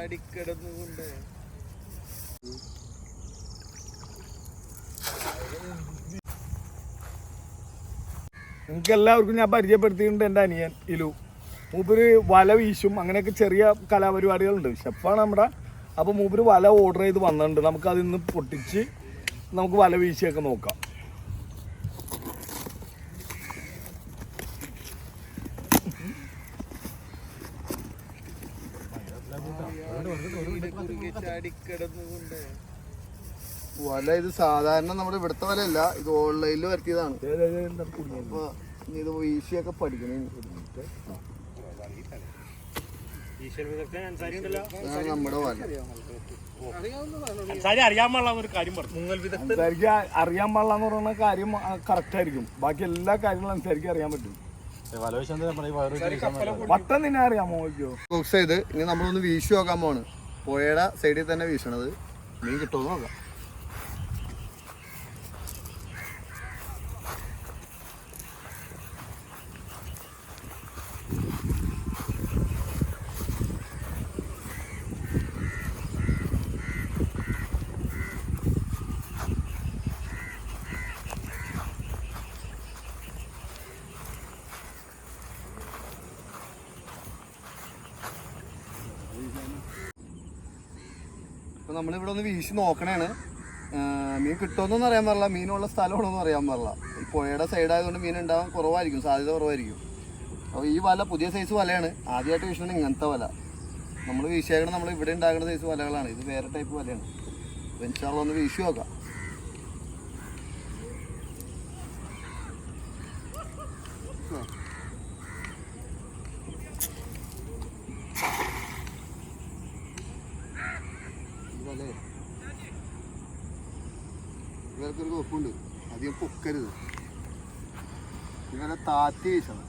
ചാടിക്കിടന്നുകൊണ്ട് നിങ്ങൾക്ക് എല്ലാവർക്കും ഞാൻ പരിചയപ്പെടുത്തിയിട്ടുണ്ട് എന്റെ അനിയൻ ഇലു. മൂപ്പര് വല വീശും അങ്ങനെയൊക്കെ ചെറിയ കലാപരിപാടികളുണ്ട്. ഷെഫാണ് നമ്മുടെ. അപ്പോൾ മൂപ്പര് വല ഓർഡർ ചെയ്ത് വന്നിട്ടുണ്ട്. നമുക്ക് അതിൽ നിന്ന് പൊട്ടിച്ച് നമുക്ക് വല വീശിയൊക്കെ നോക്കാം. വല ഇത് സാധാരണ നമ്മുടെ ഇവിടുത്തെ വല അല്ല ഇത് ഓൺലൈനിൽ വരുത്തിയതാണ്. അപ്പൊ ഇത് വീശിയൊക്കെ പഠിക്കണം. നമ്മുടെ വല. അറിയാൻ പാടില്ല ഒരു കാര്യം പറഞ്ഞു. സംസാരിക്കാൻ അറിയാൻ പാടില്ല എന്ന് പറയുന്ന കാര്യം കറക്റ്റ് ആയിരിക്കും. ബാക്കി എല്ലാ കാര്യങ്ങളും അനുസരിച്ച് അറിയാൻ പറ്റും. വട്ടം നിന്നെ അറിയാമോ നോക്കിയോ ബോക്സ് ചെയ്ത് ഇനി നമ്മളൊന്ന് വീശു നോക്കാൻ പോണ് പുഴയുടെ സൈഡിൽ തന്നെ വീശണത്. മീൻ കിട്ടുമോ നോക്കാം. അപ്പൊ നമ്മളിവിടെ ഒന്ന് വീശി നോക്കണേണ്. മീൻ കിട്ടുമെന്നൊന്നും അറിയാൻ പാടില്ല. മീനുള്ള സ്ഥലമാണോന്നും അറിയാൻ പാടില്ല. ഈ പുഴയുടെ സൈഡ് ആയതുകൊണ്ട് മീൻ ഉണ്ടാവാൻ കുറവായിരിക്കും. സാധ്യത കുറവായിരിക്കും. അപ്പോൾ ഈ വല പുതിയ സൈസ് വലയാണ്. ആദ്യമായിട്ട് വീശുന്നത് ഇങ്ങനത്തെ വല. നമ്മൾ വീശിയേക്കണം നമ്മൾ ഇവിടെ ഉണ്ടാകുന്ന സൈസ് വലകളാണ്. ഇത് വേറെ ടൈപ്പ് വലയാണ്. അപ്പോൾ ഒന്ന് വീശി നോക്കാം ഈ വലയെ ഇവർക്കൊരു കൊപ്പുണ്ട് അധികം പൊക്കരുത്. ഇവരെ താത്തി വീശണം.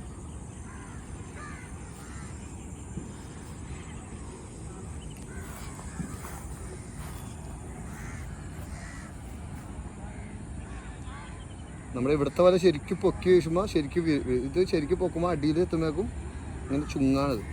നമ്മുടെ ഇവിടുത്തെ വല ശരിക്കും പൊക്കി വീശുമ്പോൾ ശരിക്കും ഇത് ശരിക്കും പൊക്കുമ്പോൾ അടിയിൽ എത്തുമ്പോഴേക്കും ഇങ്ങനെ ചുങ്ങാണത്.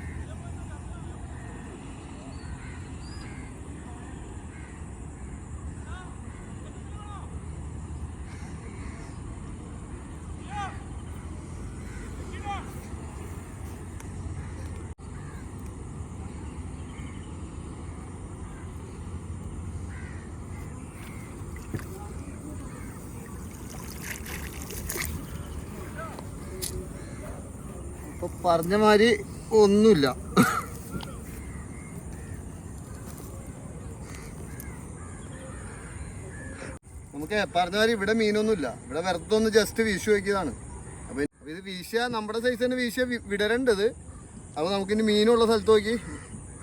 ഇപ്പൊ പറഞ്ഞ മാതിരി ഒന്നുമില്ല. നമുക്ക് പറഞ്ഞ മാതിരി ഇവിടെ മീനൊന്നുമില്ല. ഇവിടെ വെറുതെ ഒന്ന് ജസ്റ്റ് വീശു വയ്ക്കിയതാണ് അപ്പൊ ഇത് വീശ നമ്മുടെ സൈസ് തന്നെ വീശ വിടരേണ്ടത്. അപ്പൊ നമുക്കിനി മീനുള്ള സ്ഥലത്ത് നോക്കി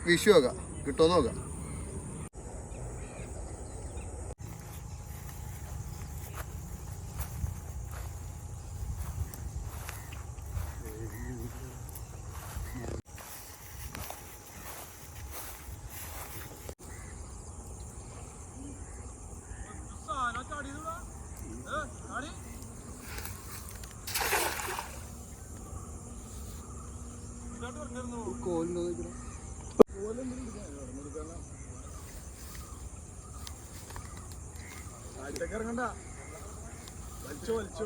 വീശു നോക്കാം. കിട്ടുമോ നോക്കാം. ഇറങ്ങണ്ട. വലിച്ചോ വലിച്ചോ.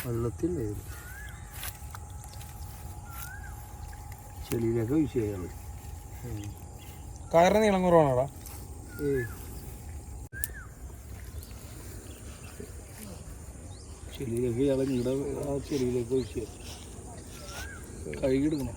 വെള്ളത്തിൽ ചെളിയിലൊക്കെ വിഷയമാണ് കയറിന് നീളം കുറവാണോടാ? ചെളിയിലൊക്കെ ഇയാളെ നിങ്ങളുടെ ആ ചെളിയിലേക്ക് വിഷയം കഴുകിയെടുക്കണം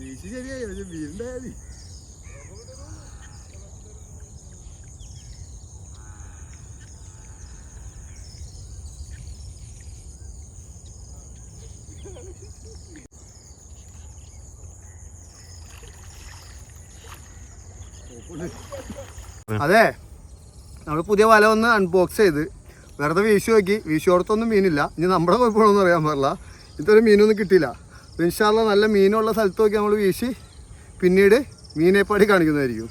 വീശി ശരിയായി പക്ഷെ വീണ്ടായാൽ മതി അതെ നമ്മൾ പുതിയ വല ഒന്ന് അൺബോക്സ് ചെയ്ത്. വെറുതെ വീശു നോക്കി. വീശോടത്തൊന്നും മീനില്ല. ഇനി നമ്മുടെ കുഴപ്പമാണെന്ന് അറിയാൻ പാടില്ല. ഇതൊരു മീനൊന്നും കിട്ടിയില്ല. ഇൻഷാല്ല നല്ല മീനുള്ള സ്ഥലത്ത് നോക്കി നമ്മൾ വീശി. പിന്നീട് മീനെപ്പാടി കാണിക്കുന്നതായിരിക്കും.